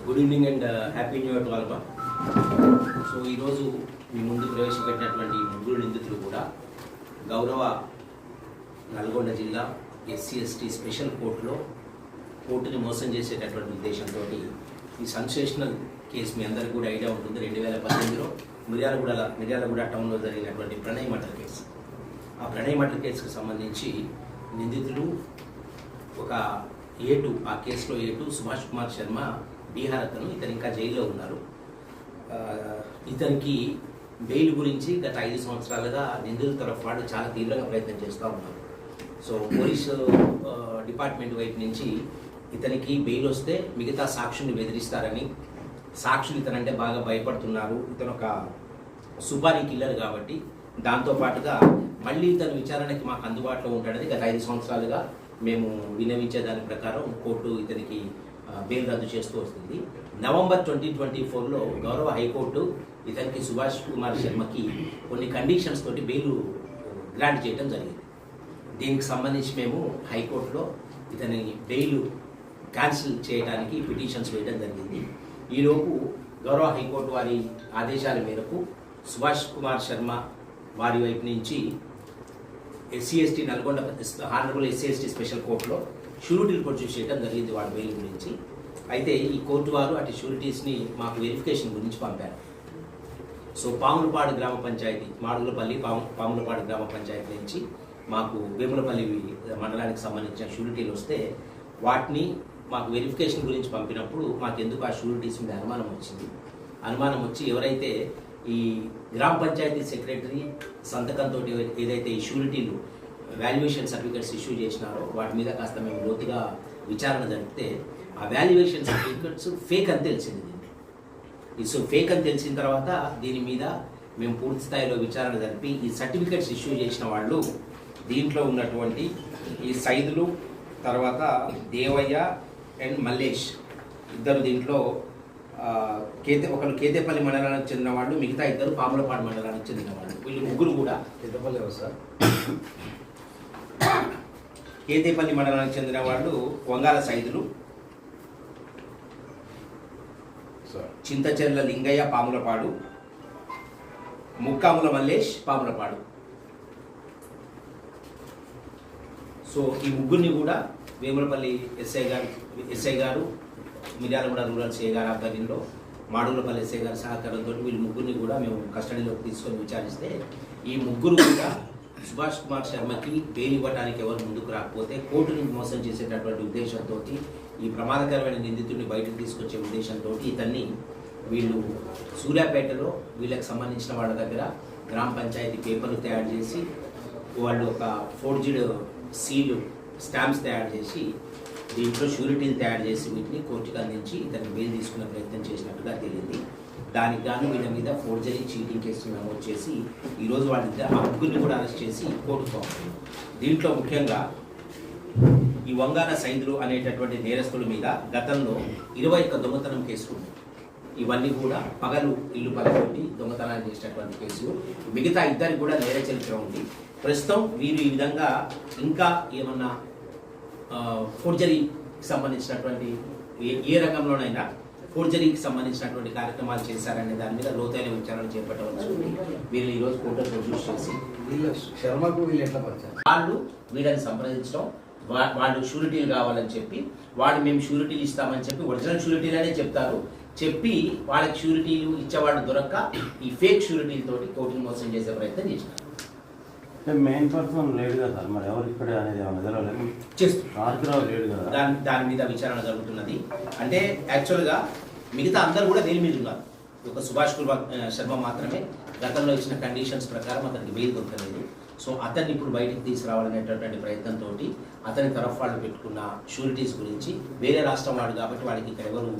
Good evening and happy new year to all so ఈరోజు మీ ముందు ప్రవేశపెట్టినటువంటి ముగ్గురు నిందితులు కూడా గౌరవ నల్గొండ జిల్లా ఎస్సీ ఎస్టీ స్పెషల్ కోర్టులో కోర్టుని మోసం చేసేటటువంటి ఉద్దేశంతో ఈ సెన్సేషనల్ కేసు మీ అందరికీ కూడా ఐడియా ఉంటుంది. రెండు వేల పద్దెనిమిదిలో మిర్యాలగూడ మిర్యాలగూడ టౌన్లో జరిగినటువంటి ప్రణయ్ మటర్ కేసు. ఆ ప్రణయ్ మటర్ కేసుకు సంబంధించి నిందితులు ఒక ఏటు ఆ కేసులో ఏటు సుభాష్ కుమార్ శర్మ బీహార్ అతను ఇతను ఇంకా జైల్లో ఉన్నారు. ఇతనికి బెయిల్ గురించి గత ఐదు సంవత్సరాలుగా నిందితుల తరఫు వాళ్ళు చాలా తీవ్రంగా ప్రయత్నం చేస్తూ ఉన్నారు. సో పోలీసు డిపార్ట్మెంట్ వైపు నుంచి ఇతనికి బెయిల్ వస్తే మిగతా సాక్షుల్ని బెదిరిస్తారని సాక్షులు ఇతనంటే బాగా భయపడుతున్నారు. ఇతను ఒక సుపారీ కిల్లర్ కాబట్టి దాంతో పాటుగా మళ్ళీ ఇతను విచారణకి మాకు అందుబాటులో ఉంటాడని గత ఐదు సంవత్సరాలుగా మేము విన్నవించే దాని ప్రకారం కోర్టు ఇతనికి బెయిల్ రద్దు చేస్తూ వస్తుంది. నవంబర్ ట్వంటీ ట్వంటీ ఫోర్లో గౌరవ హైకోర్టు ఇతనికి సుభాష్ కుమార్ శర్మకి కొన్ని కండిషన్స్ తోటి బెయిల్ గ్రాంట్ చేయడం జరిగింది. దీనికి సంబంధించి మేము హైకోర్టులో ఇతని బెయిల్ క్యాన్సిల్ చేయడానికి పిటిషన్స్ వేయడం జరిగింది. ఈలోపు గౌరవ హైకోర్టు వారి ఆదేశాల మేరకు సుభాష్ కుమార్ శర్మ వారి వైపు నుంచి SC ST Nalgonda honourable SC ST special కోర్టులో షూరిటీలు ప్రొడ్యూస్ చేయడం జరిగింది వాడి బెయిల్ గురించి. అయితే ఈ కోర్టు వారు అటు షూరిటీస్ని మాకు వెరిఫికేషన్ గురించి పంపారు. సో పాములపాడు గ్రామ పంచాయతీ మాడుగులపల్లి పాము పాములపాడు గ్రామ పంచాయతీ నుంచి మాకు వేములపల్లి మండలానికి సంబంధించిన షూరిటీలు వస్తే వాటిని మాకు వెరిఫికేషన్ గురించి పంపినప్పుడు మాకు ఎందుకు ఆ షూరిటీస్ మీద అనుమానం వచ్చింది? అనుమానం వచ్చి ఎవరైతే ఈ గ్రామ పంచాయతీ సెక్రటరీ సంతకంతో ఏదైతే ఈ షూరిటీలు వాల్యుయేషన్ సర్టిఫికెట్స్ ఇష్యూ చేసినారో వాటి మీద కాస్త మేము లోతుగా విచారణ జరిపితే ఆ వాల్యుయేషన్ సర్టిఫికెట్స్ ఫేక్ అని తెలిసింది దీన్ని ఈ సో ఫేక్ అని తెలిసిన తర్వాత దీని మీద మేము పూర్తి స్థాయిలో విచారణ జరిపి ఈ సర్టిఫికెట్స్ ఇష్యూ చేసిన వాళ్ళు దీంట్లో ఉన్నటువంటి ఈ సైదులు తర్వాత దేవయ్య అండ్ మల్లేష్ ఇద్దరు దీంట్లో కేతే ఒకరు కేతేపల్లి మండలానికి చెందిన వాళ్ళు మిగతా ఇద్దరు పాములపాడు మండలానికి చెందిన వాళ్ళు. ముగ్గురు కూడా. పెద్దపల్లి సార్? కేతేపల్లి మండలానికి చెందిన వాళ్ళు వంగాల సైదులు. సార్. చింతచెర్ల లింగయ్య పాములపాడు. ముక్కాముల మల్లేష్ పాములపాడు. సో ఈ ముగ్గురిని కూడా వేములపల్లి ఎస్ఐ గారు ఎస్ఐ గారు మిర్యాలగూడ రూరల్ సిఐ గారి ఆధ్వర్యంలో మాడుగులపల్లి ఎస్ఐ గారి సహకారంతో వీళ్ళ ముగ్గురిని కూడా మేము కస్టడీలోకి తీసుకొని విచారిస్తే ఈ ముగ్గురు కూడా సుభాష్ కుమార్ శర్మకి బెయిల్ ఇవ్వడానికి ఎవరు ముందుకు రాకపోతే కోర్టుని మోసం చేసేటటువంటి ఉద్దేశంతో ఈ ప్రమాదకరమైన నిందితుడిని బయటకు తీసుకొచ్చే ఉద్దేశంతో ఇతన్ని వీళ్ళు సూర్యాపేటలో వీళ్ళకి సంబంధించిన వాళ్ళ దగ్గర గ్రామ పంచాయతీ పేపర్లు తయారు చేసి వాళ్ళు ఒక ఫోర్జిడ్ సీలు స్టాంప్స్ తయారు చేసి దీంట్లో షూరిటీలు తయారు చేసి వీటిని కోర్టుకు అందించి ఇతను బెయిల్ తీసుకునే ప్రయత్నం చేసినట్టుగా తెలియింది. దానికి గాను వీళ్ళ మీద ఫోర్జరీ చీటింగ్ కేసు నమోదు చేసి ఈరోజు వాళ్ళ ఇద్దరు ఆ ముగ్గురిని కూడా అరెస్ట్ చేసి కోర్టుకు పంపారు. దీంట్లో ముఖ్యంగా ఈ వంగాల సైదులు అనేటటువంటి నేరస్తుల మీద గతంలో ఇరవై ఒక్క దొంగతనం కేసులు ఉన్నాయి. ఇవన్నీ కూడా పగలు ఇల్లు పగలగొట్టి దొంగతనాలు చేసినటువంటి కేసులు మిగతా ఇద్దరికి కూడా నేర చరిత్ర ఉంది. ప్రస్తుతం వీరు ఈ విధంగా ఇంకా ఏమన్నా ఫోర్జరీకి సంబంధించినటువంటి ఏ- రంగంలోనైనా ఫోర్జరీకి సంబంధించినటువంటి కార్యక్రమాలు చేశారనే దాని మీద లోతైన విచారణ చేపట్టవచ్చు వీళ్ళు ఈరోజు కోర్టులో ప్రొడ్యూస్ చేసి వీళ్ళ శర్మకు వీళ్ళు ఎట్లా పరిచయం? వాళ్ళు వీళ్ళని సంప్రదించడం వాళ్ళు షూరిటీలు కావాలని చెప్పి వాళ్ళు మేము షూరిటీలు ఇస్తామని చెప్పి ఒరిజినల్ షూరిటీలనే చెప్తారు. చెప్పి వాళ్ళకి షూరిటీలు ఇచ్చేవాళ్ళు దొరక్క ఈ ఫేక్ షూరిటీల తోటి కోర్టును మోసం చేసే ప్రయత్నం చేసినారు. మెయిన్ పర్సన్ లేడు కదా మరి ఎవరు ఇక్కడ అనేది చేస్తున్నారు లేడు కదా. దాని దాని మీద విచారణ జరుగుతున్నది. అంటే యాక్చువల్గా మిగతా అందరూ కూడా బెయిల్ మీద ఉన్నారు? ఒక సుభాష్ కుమార్ ఆ, శర్మ మాత్రమే గతంలో ఇచ్చిన కండిషన్స్ ప్రకారం అతనికి బెయిల్ దొరకలేదు. సో అతన్ని ఇప్పుడు బయటికి తీసుకురావాలనేటటువంటి ప్రయత్నంతో అతని తరఫు వాళ్ళు పెట్టుకున్న షూరిటీస్ గురించి వేరే రాష్ట్రం వాడు కాబట్టి వాడికి ఇక్కడ ఎవరు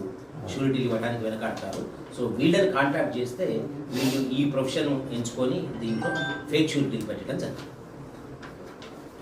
షూరిటీలు ఇవ్వడానికి వెనకాడతారు. సో వీళ్ళని కాంటాక్ట్ చేస్తే వీళ్ళు ఈ ప్రొఫెషన్ ఎంచుకొని దీంట్లో ఫేక్ షూరిటీలు పెట్టడం జరిగింది